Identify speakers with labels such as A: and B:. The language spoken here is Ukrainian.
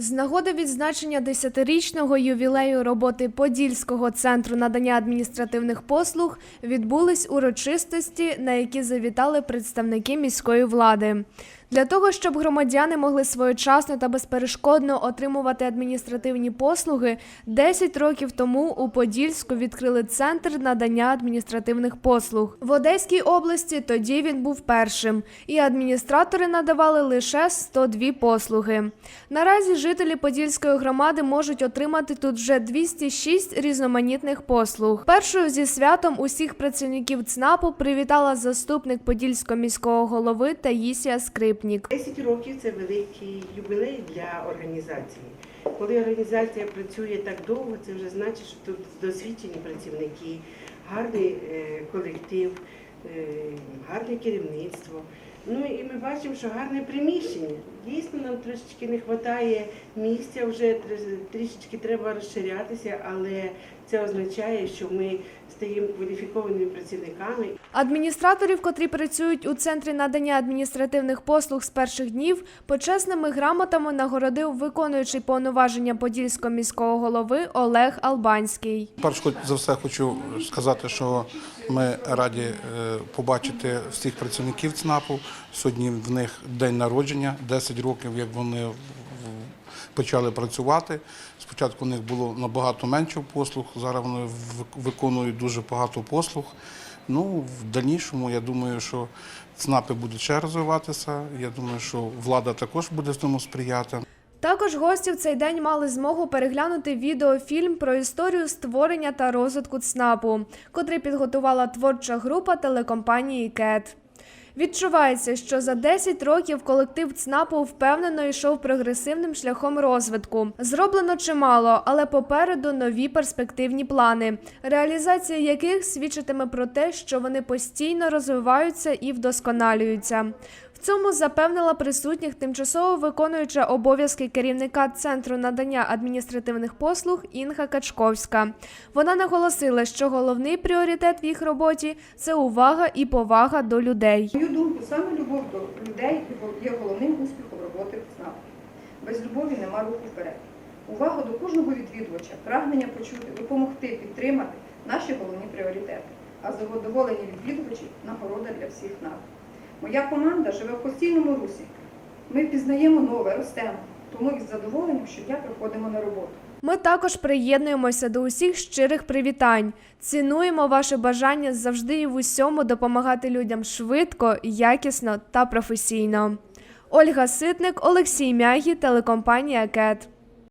A: З нагоди відзначення 10-річного ювілею роботи Подільського центру надання адміністративних послуг відбулись урочистості, на які завітали представники міської влади. Для того, щоб громадяни могли своєчасно та безперешкодно отримувати адміністративні послуги, 10 років тому у Подільську відкрили центр надання адміністративних послуг. В Одеській області тоді він був першим, і адміністратори надавали лише 102 послуги. Наразі жителі Подільської громади можуть отримати тут вже 206 різноманітних послуг. Першою зі святом усіх працівників ЦНАПу привітала заступник Подільського міського голови Таїсія Скрипнік.
B: 10 років це великий юбілей для організації. Коли організація працює так довго, це вже значить, що тут досвідчені працівники, гарний е, колектив, е, гарне керівництво. Ну і ми бачимо, що гарне приміщення. Дійсно, нам трошечки не вистачає місця, вже трішечки треба розширятися, але це означає, що ми стаємо кваліфікованими працівниками
A: Адміністраторів, котрі працюють у центрі надання адміністративних послуг з перших днів, почесними грамотами нагородив виконуючий повноваження Подільського міського голови Олег Албанський.
C: Перш за все хочу сказати, що ми раді е, побачити всіх працівників ЦНАПу. Сьогодні в них день народження, 10 років, як вони почали працювати. Спочатку у них було набагато менше послуг, зараз вони виконують дуже багато послуг. Ну, в дальнішому, я думаю, що ЦНАПи будуть ще розвиватися. Я думаю, що влада також буде в тому сприяти.
A: Також гості в цей день мали змогу переглянути відеофільм про історію створення та розвитку ЦНАПу, котрий підготувала творча група телекомпанії КЕТ. Відчувається, що за 10 років колектив ЦНАПу впевнено йшов прогресивним шляхом розвитку. Зроблено чимало, але попереду нові перспективні плани, реалізація яких свідчитиме про те, що вони постійно розвиваються і вдосконалюються. Цьому запевнила присутніх тимчасово виконуюча обов'язки керівника центру надання адміністративних послуг Інга Качковська. Вона наголосила, що головний пріоритет в їх роботі це увага і повага до людей.
D: Мою думку, саме любов до людей є головним успіхом роботи ЦНАП. Без любові нема руху вперед. Увага до кожного відвідувача, прагнення почути, допомогти, підтримати наші головні пріоритети. А задоволені відвідувачі нагорода для всіх нас. Моя команда живе в постійному русі. Ми пізнаємо нове, ростемо, тому із задоволенням щодня приходимо на роботу.
A: Ми також приєднуємося до усіх щирих привітань. Цінуємо ваше бажання завжди і в усьому допомагати людям швидко, якісно та професійно. Ольга Ситник, Олексій Мягі, телекомпанія КЕТ.